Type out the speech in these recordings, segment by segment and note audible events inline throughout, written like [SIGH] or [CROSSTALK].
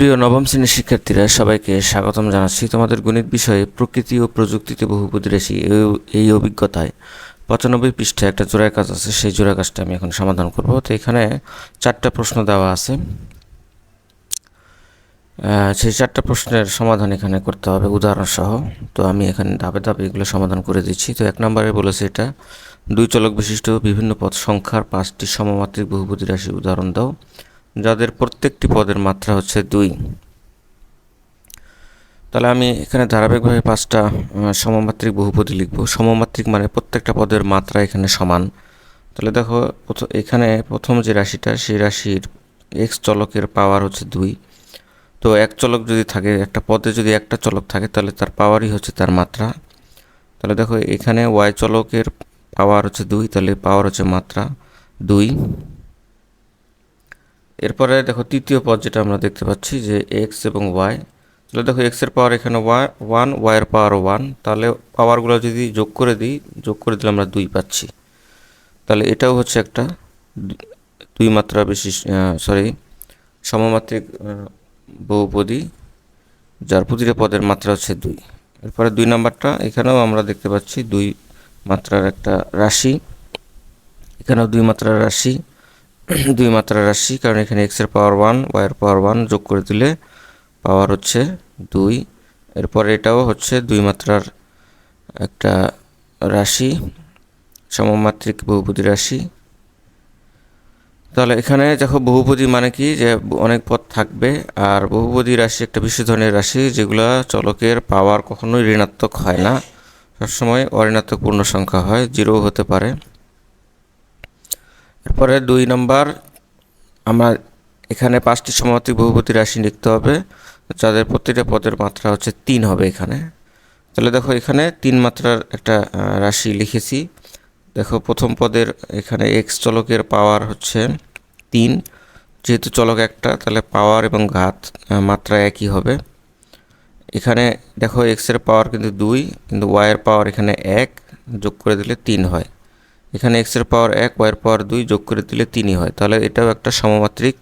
প্রিয় নবম শ্রেণির শিক্ষার্থীরা, সবাইকে স্বাগতম জানাচ্ছি। তোমাদের গণিত বিষয়ে প্রকৃতি ও প্রযুক্তিতে বহুপদী রাশি এই- অভিজ্ঞতায়। পঁচানব্বই পৃষ্ঠায় একটা জোড়ায় কাজ আছে, সেই জোড়া কাজটা আমি এখন সমাধান করব। তো এখানে চারটা প্রশ্ন দেওয়া আছে। সেই চারটা প্রশ্নের সমাধান এখানে করতে হবে উদাহরণ সহ তো আমি এখানে ধাপে ধাপে এগুলো সমাধান করে দিচ্ছি। তো এক নম্বরে বলেছে এটা, দুই চলক বিশিষ্ট বিভিন্ন পদ সংখ্যার পাঁচটি সমমাত্রিক বহুপদী রাশির উদাহরণ দাও। যাদের প্রত্যেকটি পদের মাত্রা হচ্ছে দুই। তাহলে আমি এখানে ধারাবাহিকভাবে পাঁচটা সমমাত্রিক বহুপদী লিখব। সমমাত্রিক মানে প্রত্যেকটা পদের মাত্রা এখানে সমান। তাহলে দেখো এখানে প্রথম যে রাশিটা, সেই রাশির এক্স চলকের পাওয়ার হচ্ছে দুই। তো এক চলক যদি থাকে, একটা পদে যদি একটা চলক থাকে, তাহলে তার পাওয়ারই হচ্ছে তার মাত্রা। তাহলে দেখো, এখানে ওয়াই চলকের পাওয়ার হচ্ছে দুই, তাহলে পাওয়ার হচ্ছে মাত্রা দুই। এরপরে দেখো তৃতীয় পদ যেটা আমরা দেখতে পাচ্ছি যে এক্স এবং ওয়াই তাহলে দেখো এক্সের পাওয়ার এখানে ওয়াই ওয়ান ওয়াইয়ের পাওয়ার ওয়ান তাহলে পাওয়ারগুলো যদি যোগ করে দিই, যোগ করে দিলে আমরা দুই পাচ্ছি। তাহলে এটাও হচ্ছে একটা দুই মাত্রা বিশিষ্ট সরি সমমাত্রিক বহুপদী, যার প্রতিটা পদের মাত্রা হচ্ছে দুই। এরপরে দুই নাম্বারটা, এখানেও আমরা দেখতে পাচ্ছি দুই মাত্রার একটা রাশি। এখানেও দুই মাত্রার রাশি। [CLEARS THROAT] দুই মাত্রার রাশি, কারণ এখানে এক্সের পাওয়ার ওয়ান ওয়াইয়ের পাওয়ার ওয়ান যোগ করে দিলে পাওয়ার হচ্ছে দুই। এরপরে এটাও হচ্ছে দুই মাত্রার একটা রাশি, সমমাত্রিক বহুপদী রাশি। তাহলে এখানে দেখো বহুপদী মানে কি? যে অনেক পদ থাকবে, আর বহুপদী রাশি একটা বিশেষ ধরনের রাশি, যেগুলা চলকের পাওয়ার কখনোই ঋণাত্মক হয় না। সবসময় অঋণাত্মক পূর্ণ সংখ্যা হয় জিরো হতে পারে। এরপরে দুই নম্বর, আমরা এখানে পাঁচটি সমাত্রিক বহুপদী রাশি লিখতে হবে, যাদের প্রতিটা পদের মাত্রা হচ্ছে তিন হবে এখানে। তাহলে দেখো এখানে তিন মাত্রার একটা রাশি লিখেছি। দেখো প্রথম পদের এখানে এক্স চলকের পাওয়ার হচ্ছে তিন। যেহেতু চলক একটা, তাহলে পাওয়ার এবং ঘাত মাত্রা একই হবে। এখানে দেখো এক্সের পাওয়ার কিন্তু দুই, কিন্তু ওয়াইয়ের পাওয়ার এখানে এক, যোগ করে দিলে তিন হয়। এখানে এক্সের পাওয়ার এক ওয়াইয়ের পাওয়ার দুই যোগ করে দিলে তিনই হয়। তাহলে এটাও একটা সমমাত্রিক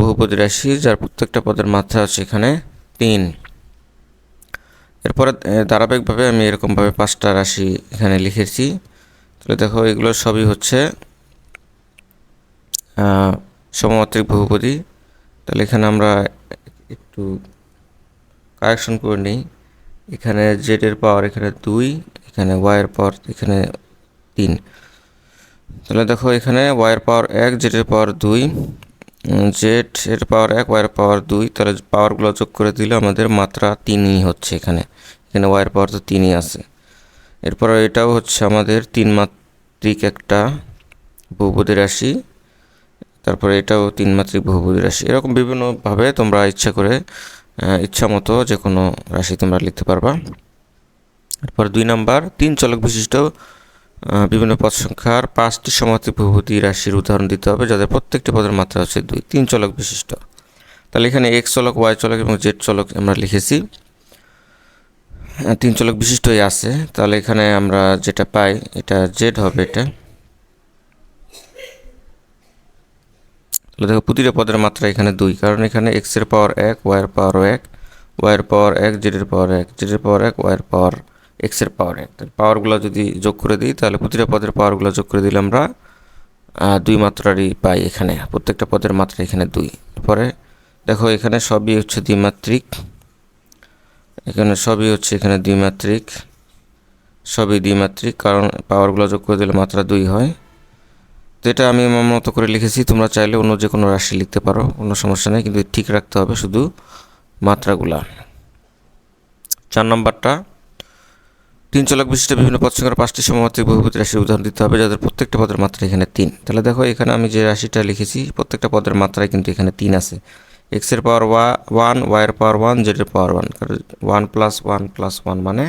বহুপদী রাশি, যার প্রত্যেকটা পদের মাত্রা হচ্ছে এখানে তিন। এরপরে ধারাবাহিকভাবে আমি এরকমভাবে পাঁচটা রাশি এখানে লিখেছি। তাহলে দেখো, এগুলো সবই হচ্ছে সমমাত্রিক বহুপদী। তাহলে এখানে আমরা একটু কারেকশন করে নিই। এখানে জেড এর পাওয়ার এখানে দুই, এখানে ওয়াইয়ের পাওয়ার এখানে তিন। তাহলে দেখো এখানে ওয়াইয়ের পাওয়ার এক জেডের পাওয়ার দুই জেড এর পাওয়ার এক ওয়াইয়ের পাওয়ার দুই, তাহলে পাওয়ারগুলো যোগ করে দিলে আমাদের মাত্রা তিনই হচ্ছে এখানে। এখানে ওয়াইয়ের পাওয়ার তো তিনই আছে। এরপর এটাও হচ্ছে আমাদের তিন মাত্রিক একটা বহুপদী রাশি, তারপরে এটাও তিন মাত্রিক বহুপদী রাশি। এরকম বিভিন্নভাবে তোমরা ইচ্ছা করে ইচ্ছা মতো যে কোনো রাশি তোমরা লিখতে পারবা। এরপর দুই নাম্বার, তিন চলক বিশিষ্ট বিভিন্ন পদ সংখ্যার পাঁচটি সমাত্রিক বহুপদী রাশির উদাহরণ দিতে হবে, যাদের প্রত্যেকটি পদের মাত্রা হচ্ছে দুই, তিন চলক বিশিষ্ট। তাহলে এখানে এক্স চলক ওয়াই চলক এবং জেড চলক আমরা লিখেছি। তিন চলক বিশিষ্টই আছে। তাহলে এখানে আমরা যেটা পাই, এটা জেড হবে এটা। তাহলে দেখো, প্রতিটা পদের মাত্রা এখানে দুই, কারণ এখানে এক্সের পাওয়ার এক ওয়াইয়ের পাওয়ার এক ওয়াইয়ের পাওয়ার এক জেডের পাওয়ার এক জেডের পাওয়ার এক ওয়াইয়ের পাওয়ার এক্সের পাওয়ার এক পাওয়ারগুলো যদি যোগ করে দিই, তাহলে প্রতিটা পদের পাওয়ারগুলো যোগ করে দিলে আমরা দুই মাত্রারই পাই এখানে। প্রত্যেকটা পদের মাত্রা এখানে দুই। পরে দেখো এখানে সবই হচ্ছে দ্বিমাত্রিক। এখানে সবই হচ্ছে এখানে দ্বিমাত্রিক। সবই দ্বিমাত্রিক, কারণ পাওয়ারগুলো যোগ করে দিলে মাত্রা দুই হয়। তো এটা আমি আমার মতো করে লিখেছি, তোমরা চাইলে অন্য যে কোনো রাশি লিখতে পারো, কোনো সমস্যা নেই, কিন্তু ঠিক রাখতে হবে শুধু মাত্রাগুলা। চার নম্বরটা তিন চলক বিশিষ্ট বিভিন্ন পদ সংখ্যার পাঁচটি সমমাত্রিক বহুপতি রাশির উদাহরণ দিতে হবে, যাদের প্রত্যেকটা পদের মাত্রা এখানে তিন। তাহলে দেখো, এখানে আমি যে রাশিটা লিখেছি, প্রত্যেকটা পদের মাত্রায় কিন্তু এখানে তিন আছে। এক্সের পাওয়ার ওয়া ওয়ান ওয়াইয়ের পাওয়ার ওয়ান জেডের পাওয়ার ওয়ান কারণ one plus one plus one মানে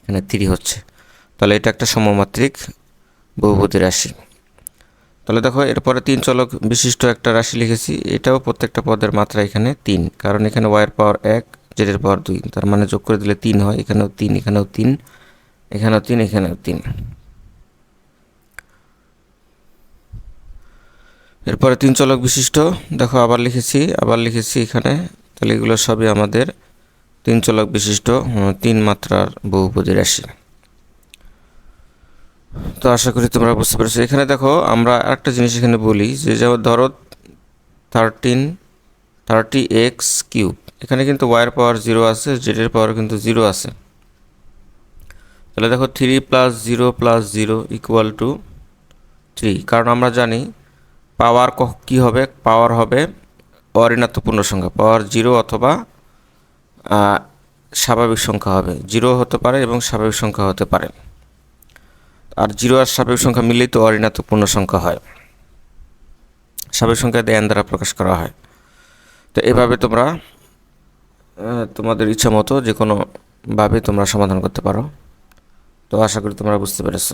এখানে থ্রি হচ্ছে। তাহলে এটা একটা সমমাত্রিক বহুপতি রাশি। তাহলে দেখো, এরপরে তিন চলক বিশিষ্ট একটা রাশি লিখেছি, এটাও প্রত্যেকটা পদের মাত্রা এখানে তিন, কারণ এখানে ওয়াইয়ের পাওয়ার এক জেডের পাওয়ার দুই, তার মানে যোগ করে দিলে তিন হয়, এখানেও তিন এখানেও তিন এখানেও তিন এখানেও তিন। এরপরে তিন চলক বিশিষ্ট, দেখো আবার লিখেছি আবার লিখেছি এখানে, তাহলে এগুলো সবই আমাদের তিন চলক বিশিষ্ট তিন মাত্রার বহুপদী রাশি। তো আশা করি তোমরা বুঝতে পেরেছ। এখানে দেখো আমরা একটা জিনিস এখানে বলি, যে যেমন ধরো থার্টিন থার্টি এক্স কিউব এখানে কিন্তু ওয়াইয়ের পাওয়ার জিরো আছে জেডের পাওয়ার কিন্তু জিরো আছে। তাহলে দেখো three plus zero plus zero equal to three কারণ আমরা জানি পাওয়ার কী হবে? পাওয়ার হবে অঋণাত্মক পূর্ণ সংখ্যা। পাওয়ার জিরো অথবা স্বাভাবিক সংখ্যা হবে। জিরো হতে পারে এবং স্বাভাবিক সংখ্যা হতে পারে। আর জিরো আর স্বাভাবিক সংখ্যা মিললেই তো অঋণাত্মক পূর্ণ সংখ্যা হয়। স্বাভাবিক সংখ্যা দেয়ান দ্বারা প্রকাশ করা হয়। তো এভাবে তোমরা তোমাদের ইচ্ছা মতো যে কোনোভাবে তোমরা সমাধান করতে পারো। তো আশা করি তোমরা বুঝতে পেরেছ।